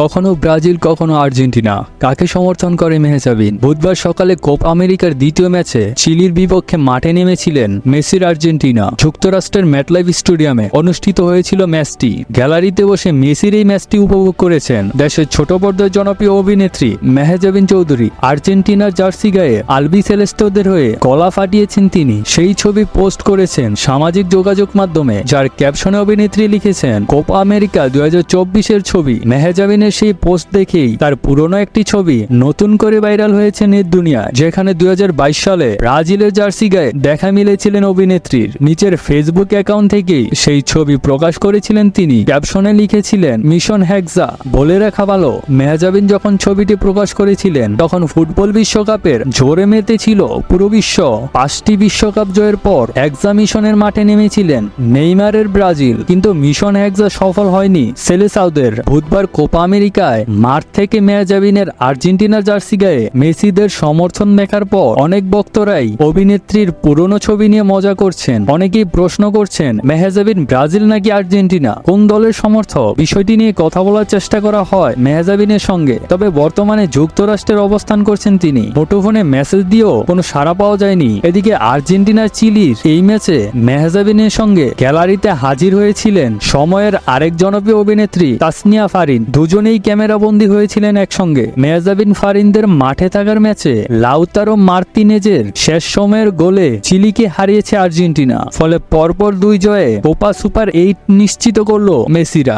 কখনো ব্রাজিল, কখনো আর্জেন্টিনা। কাকে সমর্থন করে মেহজাবিন? বুধবার সকালে কোপ আমেরিকার দ্বিতীয় ম্যাচে চিলির বিপক্ষে মাঠে নেমেছিলেন মেসির আর্জেন্টিনা। যুক্তরাষ্ট্রের ম্যাটলাইভ স্টেডিয়ামে অনুষ্ঠিত হয়েছিল ম্যাচটি। গ্যালারিতে বসে মেসির এই ম্যাচটি উপভোগ করেছেন দেশের ছোট পর্দার জনপ্রিয় অভিনেত্রী মেহজাবিন চৌধুরী। আর্জেন্টিনার জার্সি গায়ে আলবি সেলেস্টোদের হয়ে গলা ফাটিয়েছেন তিনি। সেই ছবি পোস্ট করেছেন সামাজিক যোগাযোগ মাধ্যমে, যার ক্যাপশনে অভিনেত্রী লিখেছেন, কোপা আমেরিকা দু চব্বিশের ছবি, মেহজাবিনের সেই পোস্ট দেখেই তার পুরনো একটি ছবি নতুন করে ভাইরাল হয়েছে নেট দুনিয়ায় যেখানে দুই সালে ব্রাজিলের জার্সি গায়ে দেখা মিলেছিলেন অভিনেত্রীর। নিচের ফেসবুক অ্যাকাউন্ট থেকেই সেই ছবি প্রকাশ করেছিলেন তিনি। ক্যাপশনে লিখেছিলেন, মিশন হ্যাকজা বলে রাখা ভালো, মেহজাবিন যখন ছবিটি প্রকাশ করেছিলেন, তখন ফুটবল বিশ্বকাপের জোরে মেতে ছিল পুরো বিশ্ব। পাঁচটি বিশ্বকাপ জয়ের পর হ্যাকজা মিশনের মাঠে নেমেছিলেন নেইমারের ব্রাজিল। কিন্তু মিশন হ্যাকজা সফল হয়নি। সেলেসাউদের বুধবার কোপা আমেরিকায় মাঠ থেকে মেয়াজাবিনের আর্জেন্টিনা জার্সি গায়ে মেসিদের সমর্থন দেখার পর অনেক বক্তরাই অভিনেত্রীর পুরনো ছবি নিয়ে মজা করছেন। অনেকেই প্রশ্ন করছেন মেহজাবিন ব্রাজিল নাকি আর্জেন্টিনা? কোন দলের সমর্থক? বিষয়টি নিয়ে কথা বলার চেষ্টা করা হয় মেহজাবিনের সঙ্গে। তবে বর্তমানে যুক্তরাষ্ট্রের অবস্থান করছেন তিনি। মুঠোফোনে মেসেজ দিয়েও কোনো সাড়া পাওয়া যায়নি। এদিকে আর্জেন্টিনার চিলির এই ম্যাচে মেহজাবিনের সঙ্গে গ্যালারিতে হাজির হয়েছিলেন সময়ের আরেক জনপ্রিয় অভিনেত্রী তাসনিয়া ফারিন। দুজনেই ক্যামেরা বন্দী হয়েছিলেন একসঙ্গে। মেয়াজাবিন ফারিনদের মাঠে থাকার ম্যাচে লাউতারো মার্তিনেজের শেষ সময়ের গোলে চিলিকে হারিয়েছে আর্জেন্টিনা। ফলে পরপর দুই জয়ে কোপা সুপার এইট নিশ্চিত করল মেসিরা।